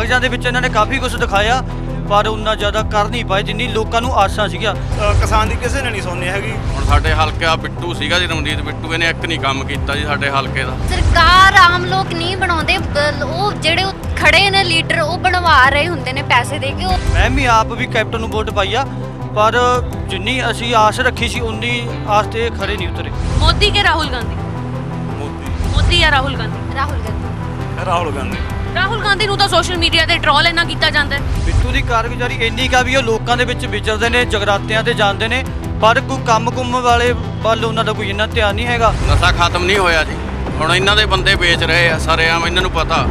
ਕਾਗਜ਼ਾਂ ਦੇ ਵਿੱਚ ਇਹਨਾਂ ਨੇ ਕਾਫੀ ਕੁਝ ਦਿਖਾਇਆ ਪਰ ਉਨਾ ਜ਼ਿਆਦਾ ਕਰ ਨਹੀਂ ਪਾਏ ਜਿੰਨੀ ਲੋਕਾਂ ਨੂੰ ਆਸਾਂ ਸੀਗੀਆਂ। ਅ, ਕਿਸਾਨ ਦੀ ਕਿਸੇ ਨੇ ਨਹੀਂ ਸੁਣਨੀ ਹੈਗੀ। ਹੁਣ ਸਾਡੇ ਹਲਕੇ ਆ ਬਿੱਟੂ ਸੀਗਾ ਜੀ ਰਮਨੀਤ ਬਿੱਟੂ ਇਹਨੇ ਇੱਕ ਨਹੀਂ ਕੰਮ ਕੀਤਾ ਜੀ ਸਾਡੇ ਹਲਕੇ ਦਾ। ਸਰਕਾਰ ਆਮ ਲੋਕ ਨਹੀਂ ਬਣਾਉਂਦੇ ਉਹ ਜਿਹੜੇ ਖੜੇ ਨੇ ਲੀਡਰ ਉਹ ਬਣਵਾ ਰਹੇ ਹੁੰਦੇ ਨੇ ਪੈਸੇ ਦੇ ਕੇ ਉਹ ਮੈਂ ਵੀ ਆਪ ਵੀ ਕੈਪਟਨ ਨੂੰ ਵੋਟ ਪਾਈ ਆ ਪਰ ਜਿੰਨੀ ਅਸੀਂ ਆਸ ਰੱਖੀ ਸੀ ਉਨੀ ਆਸ ਤੇ ਖੜੇ ਨਹੀਂ ਉਤਰੇ। ਮੋਦੀ ਕੇ ਰਾਹੁਲ ਗਾਂਧੀ? ਮੋਦੀ। ਮੋਦੀ ਜਾਂ ਰਾਹੁਲ ਗਾਂਧੀ? ਰਾਹੁਲ ਗਾਂਧੀ। ਰਾਹੁਲ ਗਾਂਧੀ। ਰਾਹੁਲ ਗਾਂਧੀ ਨੂੰ ਤਾਂ ਸੋਸ਼ਲ ਮੀਡੀਆ ਤੇ ਟ੍ਰੋਲ ਇੰਨਾ ਕੀਤਾ ਜਾਂਦਾ ਹੈ। ਬਿੱਟੂ ਦੀ ਕਾਰਗੁਜ਼ਾਰੀ ਇੰਨੀ ਕਾ ਵੀ ਉਹ ਲੋਕਾਂ ਦੇ ਵਿੱਚ ਵਿਚਰਦੇ ਨੇ ਜਗਰਾਤਿਆਂ ਤੇ ਜਾਂਦੇ ਨੇ ਪਰ ਕੋਈ ਕੰਮ ਕੁੰਮ ਵਾਲੇ ਵੱਲ ਉਹਨਾਂ ਦਾ ਕੋਈ ਇੰਨਾ ਧਿਆਨ ਨਹੀਂ ਹੈਗਾ। ਨਸ਼ਾ ਖਤਮ ਨਹੀਂ ਹੋਇਆ ਜੀ। ਹੁਣ ਇਹਨਾਂ ਦੇ ਬੰਦੇ ਵੇਚ ਰਹੇ ਆ ਸਰੇਆਮ ਇਹਨਾਂ ਨੂੰ ਪਤਾ।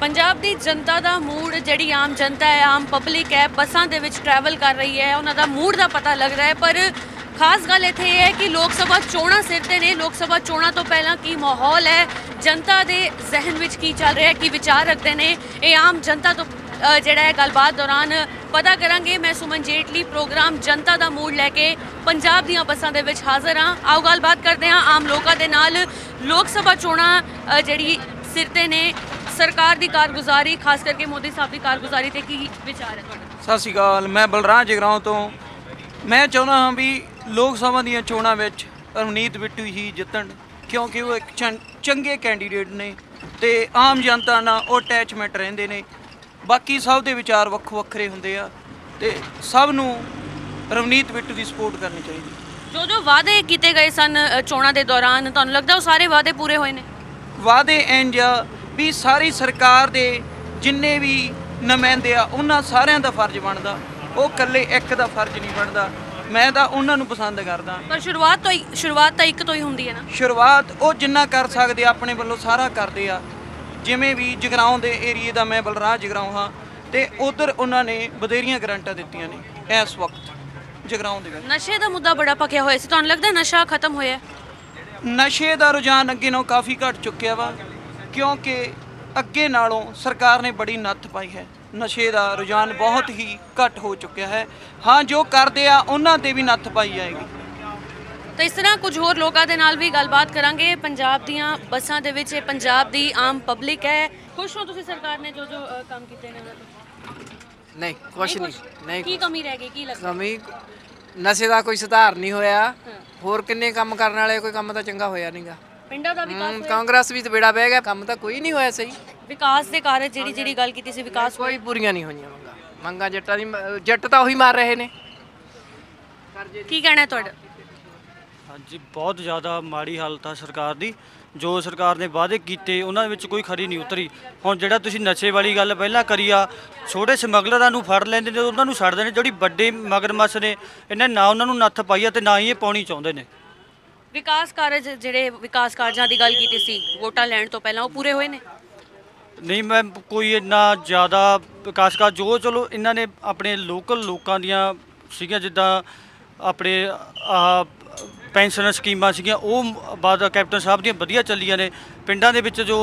ਪੰਜਾਬ ਦੀ ਜਨਤਾ ਦਾ ਮੂਡ ਜਿਹੜੀ ਆਮ ਜਨਤਾ ਹੈ ਆਮ ਪਬਲਿਕ ਹੈ ਬੱਸਾਂ ਦੇ ਵਿੱਚ ਟਰੈਵਲ ਕਰ ਰਹੀ ਹੈ ਉਹਨਾਂ ਦਾ ਮੂਡ ਦਾ ਪਤਾ ਲੱਗ ਰਿਹਾ ਹੈ ਪਰ ਖਾਸ ਗੱਲ ਇੱਥੇ ਇਹ ਹੈ ਕਿ ਲੋਕ ਸਭਾ ਚੋਣਾਂ ਸਿਰ ਤੇ ਨੇ। ਲੋਕ ਸਭਾ ਚੋਣਾਂ ਤੋਂ ਪਹਿਲਾਂ ਕੀ ਮਾਹੌਲ ਹੈ? ਜਨਤਾ ਦੇ ਜ਼ਿਹਨ ਵਿੱਚ ਕੀ ਚੱਲ ਰਿਹਾ ਹੈ? ਕੀ ਵਿਚਾਰ ਰੱਖਦੇ ਨੇ? ਇਹ ਆਮ ਜਨਤਾ ਤੋਂ ਜਿਹੜਾ ਹੈ ਗੱਲਬਾਤ ਦੌਰਾਨ ਪਤਾ ਕਰਾਂਗੇ। ਮੈਂ ਸੁਮਨ ਜੇਟਲੀ, ਪ੍ਰੋਗਰਾਮ ਜਨਤਾ ਦਾ ਮੂਡ ਲੈ ਕੇ ਪੰਜਾਬ ਦੀਆਂ ਬੱਸਾਂ ਦੇ ਵਿੱਚ ਹਾਜ਼ਰ ਹਾਂ। ਆਓ ਗੱਲਬਾਤ ਕਰਦੇ ਹਾਂ ਆਮ ਲੋਕਾਂ ਦੇ ਨਾਲ। ਲੋਕ ਸਭਾ ਚੋਣਾਂ ਜਿਹੜੀ ਸਿਰ ਤੇ ਨੇ, ਸਰਕਾਰ ਦੀ ਕਾਰਗੁਜ਼ਾਰੀ, ਖਾਸ ਕਰਕੇ ਮੋਦੀ ਸਾਹਿਬ ਦੀ ਕਾਰਗੁਜ਼ਾਰੀ ਤੇ ਕੀ ਵਿਚਾਰ ਹੈ ਤੁਹਾਡਾ? ਸਤਿ ਸ਼੍ਰੀ ਅਕਾਲ, ਮੈਂ ਬਲਰਾਜ ਜਗਰਾਉਂ ਤੋਂ। ਮੈਂ ਚਾਹੁੰਦਾ ਹਾਂ ਵੀ ਲੋਕ ਸਭਾ ਦੀਆਂ ਚੋਣਾਂ ਵਿੱਚ ਰਵਨੀਤ ਬਿੱਟੂ ਹੀ ਜਿੱਤਣ ਕਿਉਂਕਿ ਉਹ ਇੱਕ ਚੰਗੇ ਕੈਂਡੀਡੇਟ ਨੇ ਤੇ ਆਮ ਜਨਤਾ ਨਾਲ ਉਹ ਅਟੈਚਮੈਂਟ ਰਹਿੰਦੇ ਨੇ। ਬਾਕੀ ਸਭ ਦੇ ਵਿਚਾਰ ਵੱਖੋ ਵੱਖਰੇ ਹੁੰਦੇ ਆ ਤੇ ਸਭ ਨੂੰ ਰਵਨੀਤ ਬਿੱਟੂ ਦੀ ਸਪੋਰਟ ਕਰਨੀ ਚਾਹੀਦੀ। ਜੋ ਜੋ ਵਾਅਦੇ ਕੀਤੇ ਗਏ ਸਨ ਚੋਣਾਂ ਦੇ ਦੌਰਾਨ ਤੁਹਾਨੂੰ ਲੱਗਦਾ ਉਹ ਸਾਰੇ ਵਾਅਦੇ ਪੂਰੇ ਹੋਏ ਨੇ? ਵਾਅਦੇ ਇੰਜ ਵੀ ਸਾਰੀ ਸਰਕਾਰ ਦੇ ਜਿੰਨੇ ਵੀ ਨੁਮਾਇੰਦੇ ਆ ਉਹਨਾਂ ਸਾਰਿਆਂ ਦਾ ਫਰਜ਼ ਬਣਦਾ। ਉਹ ਇਕੱਲੇ ਇੱਕ ਦਾ ਫਰਜ਼ ਨਹੀਂ ਬਣਦਾ। ਮੈਂ ਤਾਂ ਉਹਨਾਂ ਨੂੰ ਪਸੰਦ ਕਰਦਾ। ਪਰ ਸ਼ੁਰੂਆਤ ਤੋਂ ਹੀ ਸ਼ੁਰੂਆਤ ਤਾਂ ਇੱਕ ਤੋਂ ਹੀ ਹੁੰਦੀ ਹੈ ਨਾ। ਸ਼ੁਰੂਆਤ ਉਹ ਜਿੰਨਾ ਕਰ ਸਕਦੇ ਆ, ਆਪਣੇ ਵੱਲੋਂ ਸਾਰਾ ਕਰਦੇ ਆ। ਜਿਵੇਂ ਵੀ ਜਗਰਾਉਂ ਦੇ ਏਰੀਏ ਦਾ ਮੈਂ ਬਲਰਾਜ ਜਗਰਾਉਂ ਹਾਂ ਤੇ ਉਧਰ ਉਹਨਾਂ ਨੇ ਬਥੇਰੀਆਂ ਗਰੰਟਾਂ ਦਿੱਤੀਆਂ ਨੇ ਇਸ ਵਕਤ ਜਗਰਾਉਂ ਦੇ ਵਿੱਚ। ਨਸ਼ੇ ਦਾ ਮੁੱਦਾ ਬੜਾ ਪੱਕਿਆ ਹੋਇਆ ਸੀ। ਤੁਹਾਨੂੰ ਲੱਗਦਾ ਨਸ਼ਾ ਖਤਮ ਹੋਇਆ? ਨਸ਼ੇ ਦਾ ਰੁਝਾਨ ਅੱਗੇ ਨਾਲੋਂ ਕਾਫੀ ਘਟ ਚੁੱਕਿਆ ਵਾ ਕਿਉਂਕਿ ਅੱਗੇ ਨਾਲੋਂ ਸਰਕਾਰ ਨੇ ਬੜੀ ਨੱਥ ਪਾਈ ਹੈ। ਨਸ਼ੇ ਦਾ ਰੁਝਾਨ ਬਹੁਤ ਹੀ ਘਟ ਹੋ ਚੁੱਕਿਆ ਹੈ। ਹਾਂ ਜੋ ਕਰਦੇ ਆ ਉਹਨਾਂ ਤੇ ਵੀ ਨੱਥ ਪਾਈ ਜਾਏਗੀ। ਤਾਂ ਇਸ ਤਰ੍ਹਾਂ ਕੁਝ ਹੋਰ ਲੋਕਾਂ ਦੇ ਨਾਲ ਵੀ ਗੱਲਬਾਤ ਕਰਾਂਗੇ। ਪੰਜਾਬ ਦੀਆਂ ਬੱਸਾਂ ਦੇ ਵਿੱਚ ਇਹ ਪੰਜਾਬ ਦੀ ਆਮ ਪਬਲਿਕ ਹੈ। ਖੁਸ਼ ਹੋ ਤੁਸੀਂ ਸਰਕਾਰ ਨੇ ਜੋ ਜੋ ਅ, ਕੰਮ ਕੀਤੇ ਨੇ ਉਹਨਾਂ ਤੋਂ? ਨਹੀਂ ਕੁਛ ਨਹੀਂ ਨਹੀਂ ਕੀ ਕਮੀ ਰਹਿ ਗਈ? ਕੀ ਲੱਗਦਾ? ਕਮੀ ਨਸ਼ੇ ਦਾ ਕੋਈ ਸੁਧਾਰ ਨਹੀਂ ਹੋਇਆ। ਹੋਰ ਕਿੰਨੇ ਕੰਮ ਕਰਨ ਵਾਲੇ ਕੋਈ ਕੰਮ ਤਾਂ ਚੰਗਾ ਹੋਇਆ ਨਹੀਂਗਾ ਪਿੰਡਾਂ ਦਾ ਵਿਕਾਸ ਹੋਇਆ? ਕਾਂਗਰਸ ਵੀ ਤੇ ਬੇੜਾ ਬਹਿ ਗਿਆ ਕੰਮ ਤਾਂ ਕੋਈ ਨਹੀਂ ਹੋਇਆ ਸਹੀ। ਵਿਕਾਸ ਦੇ ਕਾਰਜ ਜਿਹੜੀ ਜਿਹੜੀ ਗੱਲ ਕੀਤੀ ਸੀ ਵਿਕਾਸ ਕੋਈ ਪੂਰੀਆਂ ਨਹੀਂ ਹੋਈਆਂ ਮੰਗਾ। ਮੰਗਾ ਜੱਟਾਂ ਦੀ ਮ- ਜੱਟ ਤਾਂ ਉਹੀ ਮਾਰ ਰਹੇ ਨੇ। ਕੀ ਕਹਿਣਾ ਹੈ ਤੁਹਾਡਾ? ਹਾਂਜੀ ਬਹੁਤ ਜ਼ਿਆਦਾ ਮਾੜੀ ਹਾਲਤ ਆ ਸਰਕਾਰ ਦੀ। ਜੋ ਸਰਕਾਰ ਨੇ ਵਾਅਦੇ ਕੀਤੇ ਉਹਨਾਂ ਵਿੱਚ ਕੋਈ ਖਰੀ ਨਹੀਂ ਉਤਰੀ। ਹੁਣ ਜਿਹੜਾ ਤੁਸੀਂ ਨਸ਼ੇ ਵਾਲੀ ਗੱਲ ਪਹਿਲਾਂ ਕਰੀ ਆ ਛੋਟੇ ਸਮਗਲਰਾਂ ਨੂੰ ਫੜ ਲੈਂਦੇ ਨੇ ਉਹਨਾਂ ਨੂੰ ਛੱਡਦੇ ਨੇ ਜਿਹੜੀ ਵੱਡੇ ਮਗਰਮੱਛ ਨੇ ਇਹਨਾਂ ਨੇ ਨਾ ਉਹਨਾਂ ਨੂੰ ਨੱਥ ਪਾਈ ਆ ਤੇ ਨਾ ਹੀ ਇਹ ਪਾਉਣੀ ਚਾਹੁੰਦੇ ਨੇ। ਵਿਕਾਸ ਕਾਰਜ, ਜਿਹੜੇ ਵਿਕਾਸ ਕਾਰਜਾਂ ਦੀ ਗੱਲ ਕੀਤੀ ਸੀ, ਵੋਟਾਂ ਲੈਣ ਤੋਂ ਪਹਿਲਾਂ ਉਹ ਪੂਰੇ ਹੋਏ ਨੇ? ਨਹੀਂ, ਮੈਂ ਕੋਈ ਇੰਨਾ ਜ਼ਿਆਦਾ ਵਿਕਾਸ ਕਾਰਜ, ਜੋ ਚਲੋ ਇਹਨਾਂ ਨੇ ਆਪਣੇ ਲੋਕਲ ਲੋਕਾਂ ਦੀਆਂ ਸੀਗੀਆਂ, ਜਿੱਦਾਂ ਆਪਣੇ ਆਹ ਪੈਨਸ਼ਨ ਸਕੀਮਾਂ ਸੀਗੀਆਂ, ਉਹ ਬਾਦ ਕੈਪਟਨ ਸਾਹਿਬ ਦੀਆਂ ਵਧੀਆ ਚੱਲੀਆਂ ਨੇ। ਪਿੰਡਾਂ ਦੇ ਵਿੱਚ ਜੋ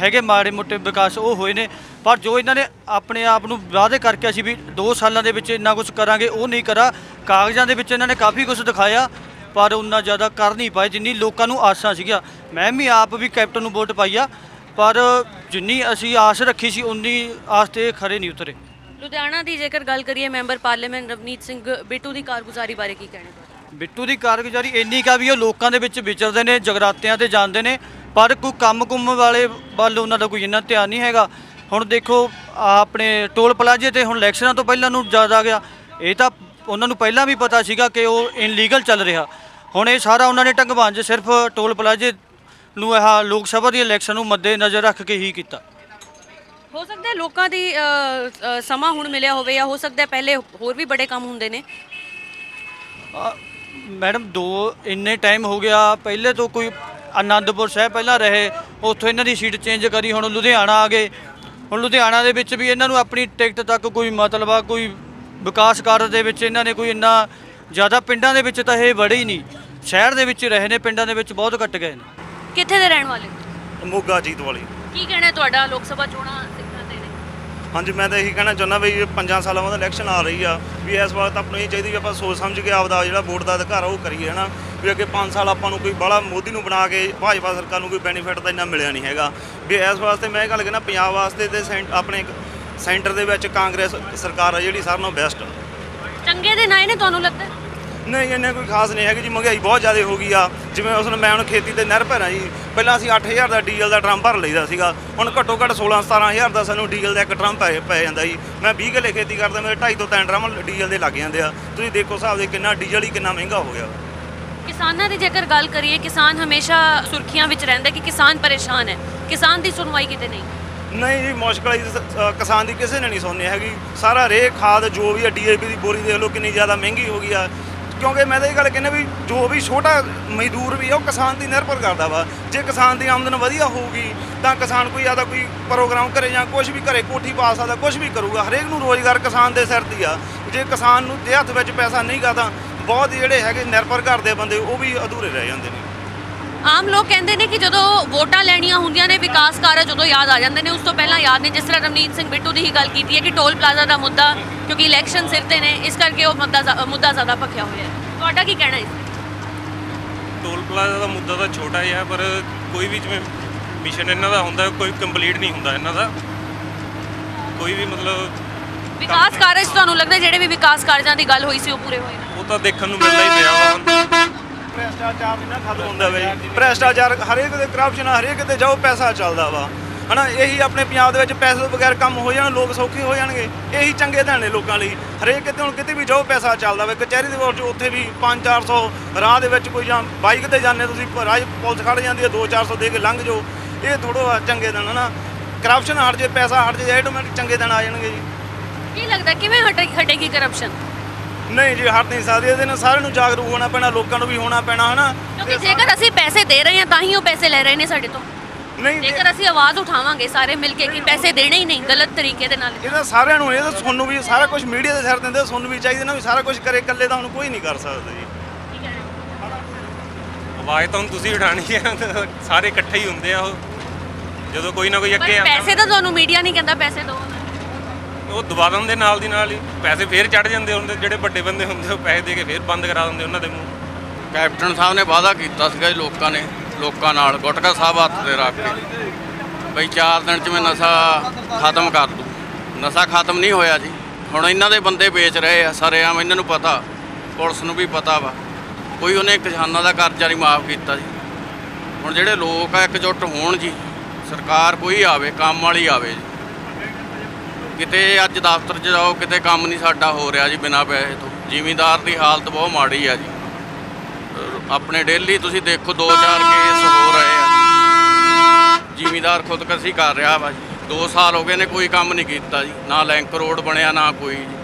ਹੈਗੇ ਮਾੜੇ ਮੋਟੇ ਵਿਕਾਸ, ਉਹ ਹੋਏ ਨੇ। ਪਰ ਜੋ ਇਹਨਾਂ ਨੇ ਆਪਣੇ ਆਪ ਨੂੰ ਵਾਅਦੇ ਕਰਕੇ ਅਸੀਂ ਵੀ 2 ਸਾਲਾਂ ਦੇ ਵਿੱਚ ਇੰਨਾ ਕੁਝ ਕਰਾਂਗੇ, ਉਹ ਨਹੀਂ ਕਰਾ। ਕਾਗਜ਼ਾਂ ਦੇ ਵਿੱਚ ਇਹਨਾਂ ਨੇ ਕਾਫੀ ਕੁਝ ਦਿਖਾਇਆ। ਪਰ ਉਨਾ ਜ਼ਿਆਦਾ ਕਰ ਨਹੀਂ ਪਾਏ ਜਿੰਨੀ ਲੋਕਾਂ ਨੂੰ ਆਸਾਂ ਸੀਗੀਆਂ। ਮੈਂ ਵੀ ਆਪ ਵੀ ਕੈਪਟਨ ਨੂੰ ਵੋਟ ਪਾਈ ਆ ਪਰ ਜਿੰਨੀ ਅਸੀਂ ਆਸ ਰੱਖੀ ਸੀ ਉਨੀ ਆਸ ਤੇ ਖਰੇ ਨਹੀਂ ਉਤਰੇ। ਲੁਧਿਆਣਾ ਦੀ ਜੇਕਰ ਗੱਲ ਕਰੀਏ ਮੈਂਬਰ ਪਾਰਲੀਮੈਂਟ ਰਵਨੀਤ ਸਿੰਘ ਬਿੱਟੂ ਦੀ ਕਾਰਗੁਜ਼ਾਰੀ ਬਾਰੇ ਕੀ ਕਹਿਣਾ ਬਿੱਟੂ ਦੀ ਕਾਰਗੁਜ਼ਾਰੀ ਇੰਨੀ ਕਾ ਵੀ ਉਹ ਲੋਕਾਂ ਦੇ ਵਿੱਚ ਵਿਚਰਦੇ ਨੇ ਜਗਰਾਤਿਆਂ ਤੇ ਜਾਂਦੇ ਨੇ ਪਰ ਕੋਈ ਕੰਮ ਕੁੰਮ ਵਾਲੇ ਵੱਲ ਉਹਨਾਂ ਦਾ ਕੋਈ ਇੰਨਾ ਧਿਆਨ ਨਹੀਂ ਹੈਗਾ। ਹੁਣ ਦੇਖੋ ਆਪਣੇ ਟੋਲ ਪਲਾਜ਼ੇ ਤੇ ਹੁਣ ਇਲੈਕਸ਼ਨਾਂ ਤੋਂ ਪਹਿਲਾਂ ਨੂੰ ਜ਼ਿਆਦਾ ਗਿਆ ਇਹ ਤਾਂ ਉਹਨਾਂ ਨੂੰ ਪਹਿਲਾਂ ਵੀ ਪਤਾ ਸੀਗਾ ਕਿ ਉਹ ਇਨਲੀਗਲ ਚੱਲ ਰਿਹਾ। ਹੁਣ ਇਹ ਸਾਰਾ ਉਹਨਾਂ ਨੇ ਢੰਗਵਾਂਜ ਸਿਰਫ ਟੋਲ ਪਲਾਜ਼ੇ ਨੂੰ ਇਹ ਲੋਕ ਸਭਾ ਦੀ ਇਲੈਕਸ਼ਨ ਨੂੰ ਮੱਦੇ ਨਜ਼ਰ ਰੱਖ ਕੇ ਹੀ ਕੀਤਾ। ਹੋ ਸਕਦਾ ਹੈ ਲੋਕਾਂ ਦੀ ਸਮਾਂ ਹੁਣ ਮਿਲਿਆ ਹੋਵੇ ਜਾਂ ਹੋ ਸਕਦਾ ਹੈ ਪਹਿਲੇ ਹੋਰ ਵੀ ਬੜੇ ਕੰਮ ਹੁੰਦੇ ਨੇ। ਮੈਡਮ ਦੋ ਇੰਨੇ ਟਾਈਮ ਹੋ ਗਿਆ ਪਹਿਲੇ ਤੋਂ ਕੋਈ ਆਨੰਦਪੁਰ ਸਾਹਿਬ ਪਹਿਲਾਂ ਰਹੇ ਉੱਥੋਂ ਇਹਨਾਂ ਦੀ ਸੀਟ ਚੇਂਜ ਕਰੀ ਹੁਣ ਲੁਧਿਆਣਾ ਆ ਗਏ। ਹੁਣ ਲੁਧਿਆਣਾ ਦੇ ਵਿੱਚ ਵੀ ਇਹਨਾਂ ਨੂੰ ਆਪਣੀ ਟਿਕਟ ਤੱਕ ਕੋਈ ਮਤਲਬ ਆ ਕੋਈ ਵਿਕਾਸ ਕਾਰਜ ਦੇ ਵਿੱਚ ਇਹਨਾਂ ਨੇ ਕੋਈ ਇੰਨਾ ਜ਼ਿਆਦਾ ਪਿੰਡਾਂ ਦੇ ਵਿੱਚ ਤਾਂ ਇਹ ਵੜੇ ਹੀ ਨਹੀਂ। ਸ਼ਹਿਰ ਦੇ ਵਿੱਚ ਰਹੇ ਨੇ ਪਿੰਡਾਂ ਦੇ ਵਿੱਚ ਬਹੁਤ ਘੱਟ ਗਏ ਨੇ। ਕਿੱਥੇ ਦੇ ਰਹਿਣ ਵਾਲੇ? ਹੋ? ਮੋਗਾ ਜੀਤ ਵਾਲੀ। ਕੀ ਕਹਿਣਾ ਹੈ ਤੁਹਾਡਾ? ਲੋਕ ਸਭਾ ਚੋਣਾਂ ਸਿੱਖਾਂ ਦੇ ਨੇ। ਹਾਂਜੀ ਮੈਂ ਤਾਂ ਇਹੀ ਕਹਿਣਾ ਚਾਹੁੰਦਾ ਵੀ ਇਹ ਪੰਜਾਂ ਸਾਲਾਂ ਬਾਅਦ ਇਲੈਕਸ਼ਨ ਆ ਰਹੀ ਆ ਵੀ ਇਸ ਵਾਰ ਤਾਂ ਆਪਾਂ ਨੂੰ ਇਹ ਚਾਹੀਦੀ ਵੀ ਆਪਾਂ ਸੋਚ ਸਮਝ ਕੇ ਆਪਦਾ ਜਿਹੜਾ ਵੋਟ ਦਾ ਅਧਿਕਾਰ ਆ ਉਹ ਕਰੀਏ ਹਨਾ? ਵੀ ਅੱਗੇ 5 ਸਾਲ ਆਪਾਂ ਨੂੰ ਕੋਈ ਬੜਾ ਮੋਦੀ ਨੂੰ ਬਣਾ ਕੇ ਭਾਜਪਾ ਸਰਕਾਰ ਨੂੰ ਕੋਈ ਬੈਨੀਫਿਟ ਤਾਂ ਇੰਨਾ ਮਿਲਿਆ ਨਹੀਂ ਹੈਗਾ। ਵੀ ਇਸ ਵਾਸਤੇ ਮੈਂ ਇਹ ਗੱਲ ਕਹਿੰਦਾ ਪੰਜਾਬ ਵਾਸਤੇ ਤੇ ਸੈਂ- ਆਪਣੇ ਸੈਂਟਰ ਦੇ ਵਿੱਚ ਕਾਂਗਰਸ ਸਰਕਾਰ ਆ ਜਿਹੜੀ ਸਾਰਿਆਂ ਨਾਲੋਂ ਬੈਸਟ ਚੰਗੇ ਦਿਨ ਆਏ ਨੇ ਤੁਹਾਨੂੰ ਲੱਗਦਾ? ਨਹੀਂ ਇੰਨੇ ਕੋਈ ਖਾਸ ਨਹੀਂ ਹੈਗੀ ਜੀ ਮਹਿੰਗਾਈ ਬਹੁਤ ਜ਼ਿਆਦਾ ਹੋ ਗਈ ਆ। ਜਿਵੇਂ ਉਸ ਨੂੰ ਮੈਂ ਹੁਣ ਖੇਤੀ ਤੇ ਨਿਰਭਰ ਆ ਜੀ ਪਹਿਲਾਂ ਅਸੀਂ 8000 ਦਾ ਡੀਜ਼ਲ ਦਾ ਡਰਮ ਭਰ ਲਈਦਾ ਸੀਗਾ ਹੁਣ ਘੱਟੋ ਘੱਟ 16 17000 ਦਾ ਸਾਨੂੰ ਡੀਜ਼ਲ ਦਾ ਇੱਕ ਡਰਮ ਪੈ ਪੈ ਜਾਂਦਾ ਜੀ। ਮੈਂ 20 ਕਿੱਲੇ ਖੇਤੀ ਕਰਦਾ ਮੇਰੇ 2.5 ਤੋਂ 3 ਡਰਮ ਡੀਜ਼ਲ ਦੇ ਲੱਗ ਜਾਂਦੇ ਆ। ਤੁਸੀਂ ਦੇਖੋ ਹਿਸਾਬ ਦੇ ਕਿੰਨਾ ਡੀਜ਼ਲ ਹੀ ਕਿੰਨਾ ਮਹਿੰਗਾ ਹੋ ਗਿਆ। ਕਿਸਾਨਾਂ ਦੀ ਜੇਕਰ ਗੱਲ ਕਰੀਏ ਕਿਸਾਨ ਹਮੇਸ਼ਾ ਸੁਰਖੀਆਂ ਵਿੱਚ ਰਹਿੰਦਾ ਕਿ ਕਿਸਾਨ ਪਰੇਸ਼ਾਨ ਹੈ। ਕਿਸਾਨ ਦੀ ਸੁਣਵਾਈ ਕਿਤੇ ਨਹੀਂ। ਨਹੀਂ ਜੀ ਮੁਸ਼ਕਲ ਹੈ ਜੀ, ਕਿਸਾਨ ਦੀ ਕਿਸੇ ਨੇ ਨਹੀਂ ਸੁਣਨੀ ਹੈਗੀ। ਸਾਰਾ ਰੇਹ ਖਾਦ ਜੋ ਵੀ ਹੈ ਡੀਏਪੀ ਦੀ ਬੋਰੀ ਦੇਖ ਲਓ ਕਿੰਨੀ ਜ਼ਿਆਦਾ ਮਹਿੰਗੀ ਹੋ ਗਈ ਆ। ਕਿਉਂਕਿ ਮੈਂ ਤਾਂ ਇਹ ਗੱਲ ਕਹਿੰਦਾ ਵੀ ਜੋ ਵੀ ਛੋਟਾ ਮਜ਼ਦੂਰ ਵੀ ਆ ਉਹ ਕਿਸਾਨ ਦੀ ਨਿਰਭਰ ਕਰਦਾ ਵਾ। ਜੇ ਕਿਸਾਨ ਦੀ ਆਮਦਨ ਵਧੀਆ ਹੋਊਗੀ ਤਾਂ ਕਿਸਾਨ ਕੋਈ ਜ਼ਿਆਦਾ ਕੋਈ ਪ੍ਰੋਗਰਾਮ ਕਰੇ ਜਾਂ ਕੁਝ ਵੀ ਕਰੇ ਕੋਠੀ ਪਾ ਸਕਦਾ ਕੁਝ ਵੀ ਕਰੂਗਾ। ਹਰੇਕ ਨੂੰ ਰੋਜ਼ਗਾਰ ਕਿਸਾਨ ਦੇ ਸਿਰ ਤੇ ਆ। ਜੇ ਕਿਸਾਨ ਨੂੰ ਦੇ ਹੱਥ ਵਿੱਚ ਪੈਸਾ ਨਹੀਂ ਗਾ ਤਾਂ ਬਹੁਤ ਜਿਹੜੇ ਹੈਗੇ ਨਿਰਭਰ ਕਰਦੇ ਬੰਦੇ ਉਹ ਵੀ ਅਧੂਰੇ ਰਹਿ ਜਾਂਦੇ ਨੇ। ਆਮ ਲੋਕ ਕਹਿੰਦੇ ਨੇ ਕਿ ਜਦੋਂ ਵੋਟਾਂ ਲੈਣੀਆਂ ਹੁੰਦੀਆਂ ਨੇ ਵਿਕਾਸ ਕਾਰਜ ਜਦੋਂ ਯਾਦ ਆ ਜਾਂਦੇ ਨੇ। ਉਸ ਤੋਂ ਪਹਿਲਾਂ ਯਾਦ ਨਹੀਂ ਜਿਸ ਤਰ੍ਹਾਂ ਰਵਨੀਤ ਸਿੰਘ ਬਿੱਟੂ ਦੀ ਹੀ ਗੱਲ ਕੀਤੀ ਹੈ ਕਿ ਟੋਲ ਪਲਾਜ਼ਾ ਦਾ ਮੁੱਦਾ ਕਿਉਂਕਿ ਇਲੈਕਸ਼ਨ ਸਿਰ ਤੇ ਨੇ ਇਸ ਕਰਕੇ ਉਹ ਮੁੱਦਾ ਮੁੱਦਾ ਜ਼ਿਆਦਾ ਭਖਿਆ ਹੋਇਆ ਹੈ। ਤੁਹਾਡਾ ਕੀ ਕਹਿਣਾ ਹੈ ਇਸ? ਟੋਲ ਪਲਾਜ਼ਾ ਦਾ ਮੁੱਦਾ ਤਾਂ ਛੋਟਾ ਹੀ ਹੈ ਪਰ ਕੋਈ ਵੀ ਜਿਵੇਂ ਮਿਸ਼ਨ ਇਹਨਾਂ ਦਾ ਹੁੰਦਾ ਕੋਈ ਕੰਪਲੀਟ ਨਹੀਂ ਹੁੰਦਾ ਇਹਨਾਂ ਦਾ। ਕੋਈ ਵੀ ਮਤਲਬ ਵਿਕਾਸ ਕਾਰਜ ਤੁਹਾਨੂੰ ਲੱਗਦਾ ਜਿਹੜੇ ਵੀ ਵਿਕਾਸ ਕਾਰਜਾਂ ਦੀ ਗੱਲ ਹੋਈ ਸੀ ਉਹ ਪੂਰੇ ਹੋਏ ਨੇ? ਉਹ ਤਾਂ ਦੇਖਣ ਨੂੰ ਮਿਲਦਾ ਹੀ ਪਿਆ ਵਾ। ਭ੍ਰਿਸ਼ਟਾਚਾਰ ਨਹੀਂ ਨਾ ਖਤਮ ਹੁੰਦਾ ਵਾ ਭ੍ਰਿਸ਼ਟਾਚਾਰ ਹਰੇਕ ਦੇ ਕਰਪਸ਼ਨ ਹਰੇਕ ਤੇ ਜਾਓ, ਪੈਸਾ ਚੱਲਦਾ ਵਾ। ਹਨਾ, ਇਹੀ ਆਪਣੇ ਪੰਜਾਬ ਦੇ ਵਿੱਚ ਪੈਸੇ ਤੋਂ ਬਗੈਰ ਕੰਮ ਹੋ ਜਾਣ, ਲੋਕ ਸੌਖੇ ਹੋ ਜਾਣਗੇ। ਇਹੀ ਚੰਗੇ ਦਿਨ ਨੇ ਲੋਕਾਂ ਲਈ। ਹਰੇਕ ਕਿਤੇ ਹੁਣ ਕਿਤੇ ਵੀ ਜਾਓ, ਪੈਸਾ ਚੱਲਦਾ ਵਾ। ਕਚਹਿਰੀ ਦੇ ਵਿੱਚ ਉੱਥੇ ਵੀ 5-400 ਰਾਹ ਦੇ ਵਿੱਚ ਕੋਈ ਜਾਂ ਬਾਈਕ ਤੇ ਜਾਂਦੇ, ਤੁਸੀਂ ਰਾਹ ਪੁਲਿਸ ਖੜ ਜਾਂਦੀ ਹੈ 2-400 ਦੇ ਕੇ ਲੰਘ ਜਾਓ। ਇਹ ਥੋੜਾ ਚੰਗੇ ਦਿਨ, ਹਨਾ। ਕਰਪਸ਼ਨ ਹਟ ਜੇ, ਪੈਸਾ ਹਟ ਜੇ ਆਟੋਮੈਟਿਕ ਚੰਗੇ ਦਿਨ ਆ ਜਾਣਗੇ ਜੀ। ਕੀ ਲੱਗਦਾ, ਕਿਵੇਂ ਹਟੇਗੀ ਕਰਪਸ਼ਨ ਨਹੀਂ ਜੀ ਹਟ ਨਹੀਂ ਸਕਦੀ। ਇਹਦੇ ਨਾਲ ਸਾਰਿਆਂ ਨੂੰ ਜਾਗਰੂਕ ਹੋਣਾ ਪੈਣਾ ਲੋਕਾਂ ਨੂੰ ਵੀ ਹੋਣਾ ਪੈਣਾ ਹਨਾ? ਕਿਉਂਕਿ ਜੇਕਰ ਅਸੀਂ ਪੈਸੇ ਦੇ ਰਹੇ ਹਾਂ ਤਾਂ ਹੀ ਉਹ ਪੈਸੇ ਲੈ ਰਹੇ ਨੇ ਸਾਡੇ ਤੋਂ। ਨਹੀਂ ਜੇਕਰ ਅਸੀਂ ਆਵਾਜ਼ ਉਠਾਵਾਂਗੇ ਸਾਰੇ ਮਿਲ ਕੇ ਕਿ ਪੈਸੇ ਦੇਣੇ ਹੀ ਨਹੀਂ ਗਲਤ ਤਰੀਕੇ ਦੇ ਨਾਲ। ਇਹਦਾ ਸਾਰਿਆਂ ਨੂੰ ਇਹ ਤਾਂ ਤੁਹਾਨੂੰ ਵੀ ਸਾਰਾ ਕੁਝ ਮੀਡੀਆ ਦੇ ਸਿਰ ਦਿੰਦੇ ਤੁਹਾਨੂੰ ਵੀ ਚਾਹੀਦਾ ਨਾ ਵੀ ਸਾਰਾ ਕੁਝ ਕਰੇ ਇਕੱਲੇ ਤਾਂ ਹੁਣ ਕੋਈ ਨਹੀਂ ਕਰ ਸਕਦਾ ਜੀ। ਆਵਾਜ਼ ਤਾਂ ਹੁਣ ਤੁਸੀਂ ਉਠਾਣੀ ਹੈ ਸਾਰੇ ਇਕੱਠੇ ਹੀ ਹੁੰਦੇ ਆ ਉਹ। ਜਦੋਂ ਕੋਈ ਨਾ ਕੋਈ ਅੱਗੇ ਆਉਂਦਾ। ਪੈਸੇ ਤਾਂ ਤੁਹਾਨੂੰ ਮੀਡੀਆ ਨਹੀਂ ਕਹਿੰਦਾ ਪੈਸੇ ਦਿਓ। ਉਹ ਦਬਾ ਦਿੰਦੇ ਨਾਲ ਦੀ ਨਾਲ ਹੀ। ਪੈਸੇ ਫੇਰ ਚੜ ਜਾਂਦੇ ਹੁੰਦੇ, ਜਿਹੜੇ ਵੱਡੇ ਬੰਦੇ ਹੁੰਦੇ, ਉਹ ਪੈਸੇ ਦੇ ਕੇ ਫੇਰ ਬੰਦ ਕਰਾ ਦਿੰਦੇ ਉਹਨਾਂ ਦੇ ਮੂੰਹ। ਕੈਪਟਨ ਸਾਹਿਬ ਨੇ ਵਾਅਦਾ ਕੀਤਾ ਸੀਗਾ ਜੀ ਲੋਕਾਂ ਨੇ, ਲੋਕਾਂ ਨਾਲ, ਗੁਟਕਾ ਸਾਹਿਬ ਹੱਥ ਤੇ ਰੱਖ ਕੇ। ਬਈ 4 ਦਿਨ ਚ ਮੈਂ ਨਸ਼ਾ ਖਤਮ ਕਰ ਦੂੰ। ਨਸ਼ਾ ਖਤਮ ਨਹੀਂ ਹੋਇਆ ਜੀ। ਹੁਣ ਇਹਨਾਂ ਦੇ ਬੰਦੇ ਵੇਚ ਰਹੇ ਆ, ਸਰੇਆਮ ਇਹਨਾਂ ਨੂੰ ਪਤਾ, ਪੁਲਿਸ ਨੂੰ ਵੀ ਪਤਾ ਵਾ। ਕੋਈ ਉਹਨੇ ਕਿਸਾਨਾਂ ਦਾ ਕਰਜ਼ਾ ਨਹੀਂ ਮਾਫ ਕੀਤਾ ਜੀ। ਹੁਣ ਜਿਹੜੇ ਲੋਕ ਆ, ਇਕਜੁੱਟ ਹੋਣ ਜੀ, ਸਰਕਾਰ ਕੋਈ ਆਵੇ, ਕੰਮ ਵਾਲੀ ਆਵੇ ਜੀ। ਕਿਤੇ ਅੱਜ ਦਫ਼ਤਰ 'ਚ ਜਾਓ, ਕਿਤੇ ਕੰਮ ਨਹੀਂ ਸਾਡਾ ਹੋ ਰਿਹਾ ਜੀ ਬਿਨਾਂ ਪੈਸੇ ਤੋਂ। ਜ਼ਿਮੀਂਦਾਰ ਦੀ ਹਾਲਤ ਬਹੁਤ ਮਾੜੀ ਆ ਜੀ। ਆਪਣੇ ਡੇਲੀ ਤੁਸੀਂ ਦੇਖੋ ਦੋ ਚਾਰ ਕੇਸ ਹੋ ਰਹੇ ਆ। ਜ਼ਿਮੀਂਦਾਰ ਖੁਦਕਸ਼ੀ ਕਰ ਰਿਹਾ ਵਾ ਜੀ। 2 ਸਾਲ ਹੋ ਗਏ ਨੇ ਕੋਈ ਕੰਮ ਨਹੀਂ ਕੀਤਾ ਜੀ। ਨਾ ਲਿੰਕ ਰੋਡ ਬਣਿਆ, ਨਾ ਕੋਈ ਜੀ।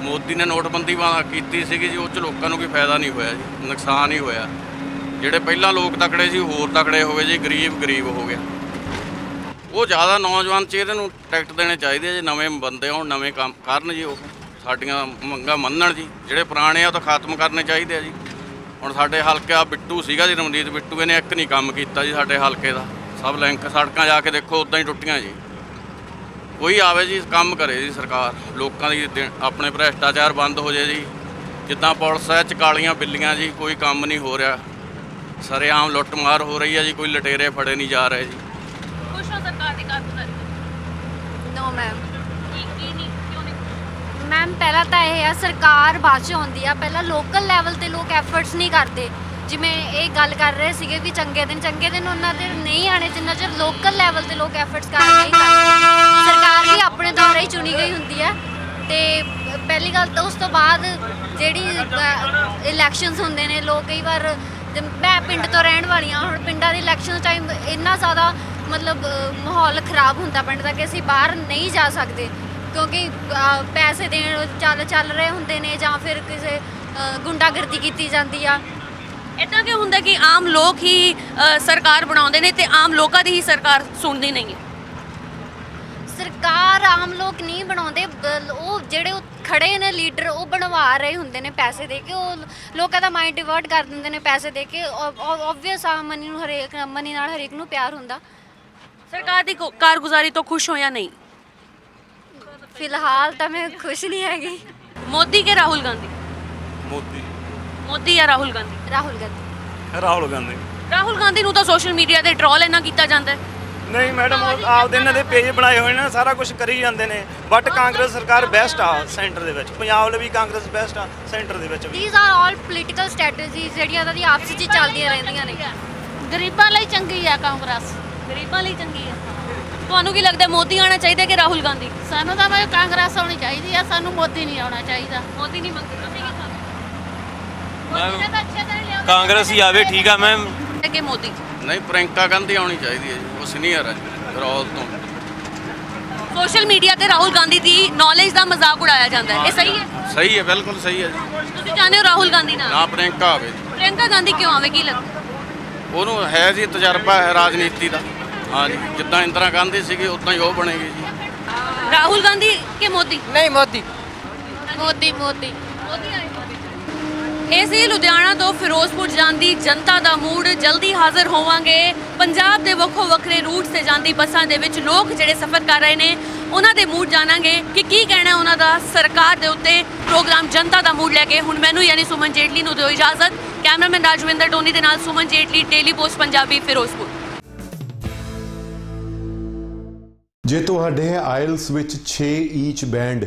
ਮੋਦੀ ਨੇ ਨੋਟਬੰਦੀ ਵਾ ਕੀਤੀ ਸੀਗੀ ਜੀ, ਉਹ ਚ ਲੋਕਾਂ ਨੂੰ ਕੋਈ ਫਾਇਦਾ ਨਹੀਂ ਹੋਇਆ ਜੀ। ਨੁਕਸਾਨ ਹੀ ਹੋਇਆ। ਜਿਹੜੇ ਪਹਿਲਾਂ ਲੋਕ ਤਕੜੇ ਸੀ ਹੋਰ ਤਕੜੇ ਹੋ ਗਏ ਜੀ। ਗਰੀਬ ਗਰੀਬ ਹੋ ਗਿਆ। ਉਹ ਜ਼ਿਆਦਾ ਨੌਜਵਾਨ ਚਿਹਰੇ ਨੂੰ ਟਿਕਟ ਦੇਣੇ ਚਾਹੀਦੇ ਆ ਜੀ, ਨਵੇਂ ਬੰਦੇ ਹੋਣ, ਨਵੇਂ ਕੰਮ ਕਰਨ ਜੀ, ਉਹ ਸਾਡੀਆਂ ਮੰਗਾਂ ਮੰਨਣ ਜੀ, ਜਿਹੜੇ ਪੁਰਾਣੇ ਆ, ਉਹ ਤਾਂ ਖਤਮ ਕਰਨੇ ਚਾਹੀਦੇ ਆ ਜੀ। ਹੁਣ ਸਾਡੇ ਹਲਕੇ ਆ, ਬਿੱਟੂ ਸੀਗਾ ਜੀ ਰਮਦੀਤ ਬਿੱਟੂ, ਇਹਨੇ ਇੱਕ ਨਹੀਂ ਕੰਮ ਕੀਤਾ ਜੀ ਸਾਡੇ ਹਲਕੇ ਦਾ। ਸਭ ਲਿੰਕ ਸੜਕਾਂ ਜਾ ਕੇ ਦੇਖੋ, ਉਦਾਂ ਹੀ ਟੁੱਟੀਆਂ ਜੀ। ਕੋਈ ਆਵੇ ਜੀ, ਕੰਮ ਕਰੇ ਜੀ ਸਰਕਾਰ, ਲੋਕਾਂ ਦੀ ਆਪਣੇ ਭ੍ਰਿਸ਼ਟਾਚਾਰ ਬੰਦ ਹੋ ਜੇ ਜੀ। ਜਿੱਦਾਂ ਪੁਲਿਸ ਹੈ ਚ ਕਾਲੀਆਂ ਬਿੱਲੀਆਂ ਜੀ, ਕੋਈ ਕੰਮ ਨਹੀਂ ਹੋ ਰਿਹਾ। ਸਰੇਆਮ ਲੁੱਟ ਮਾਰ ਹੋ ਰਹੀ ਹੈ ਜੀ, ਕੋਈ ਲਟੇਰੇ ਫੜੇ ਨਹੀਂ ਜਾ ਰਹੇ ਜੀ ਖੁਸ਼ ਹੋ ਸਰਕਾਰ ਦੀ ਕਾਰਗੁਜ਼ਾਰੀ ਨੋ ਮੈਮ ਮੈਮ ਪਹਿਲਾਂ ਤਾਂ ਇਹ ਆ, ਸਰਕਾਰ ਬਾਅਦ ਚ ਆਉਂਦੀ ਆ। ਪਹਿਲਾਂ ਲੋਕਲ ਲੈਵਲ ਤੇ ਲੋਕ ਐਫਰਟਸ ਨਹੀਂ ਕਰਦੇ। ਜਿਵੇਂ ਇਹ ਗੱਲ ਕਰ ਰਹੇ ਸੀਗੇ ਵੀ ਚੰਗੇ ਦਿਨ ਚੰਗੇ ਦਿਨ ਉਹਨਾਂ ਦੇ ਨਹੀਂ ਆਣੇ ਜਿੰਨਾ ਚਿਰ ਲੋਕਲ ਲੈਵਲ ਤੇ ਲੋਕ ਐਫਰਟਸ ਕਰ ਨਹੀਂ ਕਰਦੇ। ਸਰਕਾਰ ਵੀ ਆਪਣੇ ਦੁਆਰਾ ਹੀ ਚੁਣੀ ਗਈ ਹੁੰਦੀ ਆ। ਤੇ ਪਹਿਲੀ ਗੱਲ ਤਾਂ ਉਸ ਤੋਂ ਬਾਅਦ ਜਿਹੜੀ ਇਲੈਕਸ਼ਨਸ ਹੁੰਦੇ ਨੇ, ਲੋਕ ਕਈ ਵਾਰ ਤੇ ਮੈਂ ਪਿੰਡ ਤੋਂ ਰਹਿਣ ਵਾਲੀ ਹਾਂ, ਹੁਣ ਪਿੰਡਾਂ ਦੇ ਇਲੈਕਸ਼ਨ ਟਾਈਮ ਇੰਨਾ ਜ਼ਿਆਦਾ ਮਤਲਬ ਮਾਹੌਲ ਖਰਾਬ ਹੁੰਦਾ ਪਿੰਡ ਦਾ ਕਿ ਅਸੀਂ ਬਾਹਰ ਨਹੀਂ ਜਾ ਸਕਦੇ। ਕਿਉਂਕਿ ਪੈਸੇ ਦੇਣ ਚੱਲ ਚੱਲ ਰਹੇ ਹੁੰਦੇ ਨੇ ਜਾਂ ਫਿਰ ਕਿਸੇ ਗੁੰਡਾਗਰਦੀ ਕੀਤੀ ਜਾਂਦੀ ਆ। ਇਦਾਂ ਕਿ ਹੁੰਦਾ ਕਿ ਆਮ ਲੋਕ ਹੀ ਸਰਕਾਰ ਬਣਾਉਂਦੇ ਨੇ ਤੇ ਆਮ ਲੋਕਾਂ ਦੀ ਹੀ ਸਰਕਾਰ ਸੁਣਦੀ ਨਹੀਂ ਹੈ? ਸਰਕਾਰ ਆਮ ਲੋਕ ਨਹੀਂ ਬਣਾਉਂਦੇ ਬ- ਉਹ ਜਿਹੜੇ ਉਹ ਖੜੇ ਨੇ ਲੀਡਰ ਉਹ ਬਣਵਾ ਰਹੇ ਹੁੰਦੇ ਨੇ ਪੈਸੇ ਦੇ ਕੇ ਉਹ ਲੋਕਾਂ ਦਾ ਮਾਈਂਡ ਡਿਵਰਟ ਕਰ ਦਿੰਦੇ ਨੇ ਪੈਸੇ ਦੇ ਕੇ ਆਬਵੀਅਸ ਆ ਮਨੀ ਨੂੰ ਹਰੇਕ ਮਨੀ ਨਾਲ ਹਰੇਕ ਨੂੰ ਪਿਆਰ ਹੁੰਦਾ। ਸਰਕਾਰ ਦੀ ਕੋ- ਕਾਰਗੁਜ਼ਾਰੀ ਤੋਂ ਖੁਸ਼ ਹੋ ਜਾਂ ਨਹੀਂ? ਫਿਲਹਾਲ ਤਾਂ ਮੈਂ ਖੁਸ਼ ਨਹੀਂ ਹੈਗੀ। ਮੋਦੀ ਕੇ ਰਾਹੁਲ ਗਾਂਧੀ? ਮੋਦੀ। ਮੋਦੀ ਜਾਂ ਰਾਹੁਲ ਗਾਂਧੀ? ਰਾਹੁਲ ਗਾਂਧੀ। ਰਾਹੁਲ ਗਾਂਧੀ। ਰਾਹੁਲ ਗਾਂਧੀ ਨੂੰ ਤਾਂ ਸੋਸ਼ਲ ਮੀਡੀਆ ਤੇ ਟ੍ਰੋਲ ਇੰਨਾ ਕੀਤਾ ਜਾਂਦਾ ਹੈ। ਨਹੀਂ ਮੈਡਮ ਉਹ ਆਪਦੇ ਇਹਨਾਂ ਦੇ ਪੇਜ ਬਣਾਏ ਹੋਏ ਨੇ ਸਾਰਾ ਕੁਝ ਕਰੀ ਜਾਂਦੇ ਨੇ। ਬਟ ਕਾਂਗਰਸ ਸਰਕਾਰ ਬੈਸਟ ਆ ਸੈਂਟਰ ਦੇ ਵਿੱਚ। ਪੰਜਾਬ ਲਈ ਵੀ ਕਾਂਗਰਸ ਬੈਸਟ ਆ ਸੈਂਟਰ ਦੇ ਵਿੱਚ ਵੀ। These are all political strategies ਜਿਹੜੀਆਂ ਉਹਨਾਂ ਦੀ ਆਪਸ ਵਿੱਚ ਚੱਲਦੀਆਂ ਰਹਿੰਦੀਆਂ ਨੇ। ਗਰੀਬਾਂ ਲਈ ਚੰਗੀ ਆ ਕਾਂਗਰਸ। ਗਰੀਬਾਂ ਲਈ ਚੰਗੀ ਹੈ ਤੁਹਾਨੂੰ ਕੀ ਲੱਗਦਾ ਮੋਦੀ ਆਣਾ ਚਾਹੀਦਾ ਕਿ ਰਾਹੁਲ ਗਾਂਧੀ? ਸਾਨੂੰ ਤਾਂ ਬਈ ਕਾਂਗਰਸ ਆਉਣੀ ਚਾਹੀਦੀ ਆ ਸਾਨੂੰ ਮੋਦੀ ਨਹੀਂ ਆਉਣਾ ਚਾਹੀਦਾ। ਮੋਦੀ ਨਹੀਂ ਮੰਗਦੇ। ਤੁਸੀਂ ਕੀ ਕਾਂਗਰਸ ਹੀ ਆਵੇ ਠੀਕ ਆ ਮੈਮ। ਕਿ ਮੋਦੀ? ਨਹੀਂ ਪ੍ਰਿੰਕਾ ਗਾਂਧੀ ਆਉਣੀ ਚਾਹੀਦੀ ਹੈ ਜੀ ਉਹ ਸੀਨੀਅਰ ਹੈ ਰੌਲ ਤੋਂ। ਸੋਸ਼ਲ ਮੀਡੀਆ ਤੇ ਰਾਹੁਲ ਗਾਂਧੀ ਦੀ ਨੌਲੇਜ ਦਾ ਮਜ਼ਾਕ ਉਡਾਇਆ ਜਾਂਦਾ ਹੈ। ਇਹ ਸਹੀ ਹੈ? ਸਹੀ ਹੈ ਬਿਲਕੁਲ ਸਹੀ ਹੈ ਜੀ। ਤੁਸੀਂ ਚਾਹੁੰਦੇ ਹੋ ਰਾਹੁਲ ਗਾਂਧੀ ਨਾਲ? ਨਾ ਪ੍ਰਿੰਕਾ ਆਵੇ ਜੀ। ਪ੍ਰਿਯੰਕਾ ਗਾਂਧੀ ਕਿਉਂ ਆਵੇ ਕੀ ਲੱਗਦਾ? ਉਹਨੂੰ ਹੈ ਜੀ ਤਜਰਬਾ ਹੈ ਰਾਜਨੀਤੀ ਦਾ। ਹਾਂ ਜੀ ਜਿੱਦਾਂ ਇੰਦਰਾ ਗਾਂਧੀ ਸੀਗੀ ਉਦਾਂ ਹੀ ਉਹ ਬਣੇਗੀ ਜੀ। ਰਾਹੁਲ ਗਾਂਧੀ ਕਿ ਮੋਦੀ? ਨਹੀਂ ਮੋਦੀ। ਮੋਦੀ ਮੋਦੀ। ਮੋਦੀ ਆਏ। ਇਹ ਸੀ ਲੁਧਿਆਣਾ ਤੋਂ ਫਿਰੋਜ਼ਪੁਰ ਜਾਂਦੀ ਜਨਤਾ ਦਾ ਮੂਡ। ਜਲਦੀ ਹਾਜ਼ਰ ਹੋਵਾਂਗੇ। ਪੰਜਾਬ ਦੇ ਵੱਖੋ ਵੱਖਰੇ ਰੂਟਸ ਤੇ ਜਾਂਦੀ ਬੱਸਾਂ ਦੇ ਵਿੱਚ ਲੋਕ ਜਿਹੜੇ ਸਫ਼ਰ ਕਰ ਰਹੇ ਨੇ, ਉਹਨਾਂ ਦੇ ਮੂਡ ਜਾਣਾਂਗੇ ਕਿ ਕੀ ਕਹਿਣਾ ਉਹਨਾਂ ਦਾ। ਸਰਕਾਰ ਦੇ ਉੱਤੇ ਪ੍ਰੋਗਰਾਮ ਜਨਤਾ ਦਾ ਮੂਡ ਲੈ ਕੇ ਹੁਣ ਮੈਨੂੰ ਯਾਨੀ ਸੁਮਨ ਜੇਟਲੀ ਨੂੰ ਦਿਓ ਇਜਾਜ਼ਤ। ਕੈਮਰਾਮੈਨ ਰਾਜਵਿੰਦਰ ਟੋਨੀ ਦੇ ਨਾਲ ਸੁਮਨ ਜੇਟਲੀ ਡੇਲੀ ਪੋਸਟ ਪੰਜਾਬੀ, ਫਿਰੋਜ਼ਪੁਰ। ਜੇ ਤੁਹਾਡੇ ਆਇਲਸ ਵਿੱਚ 6 ਈਚ ਬੈਂਡ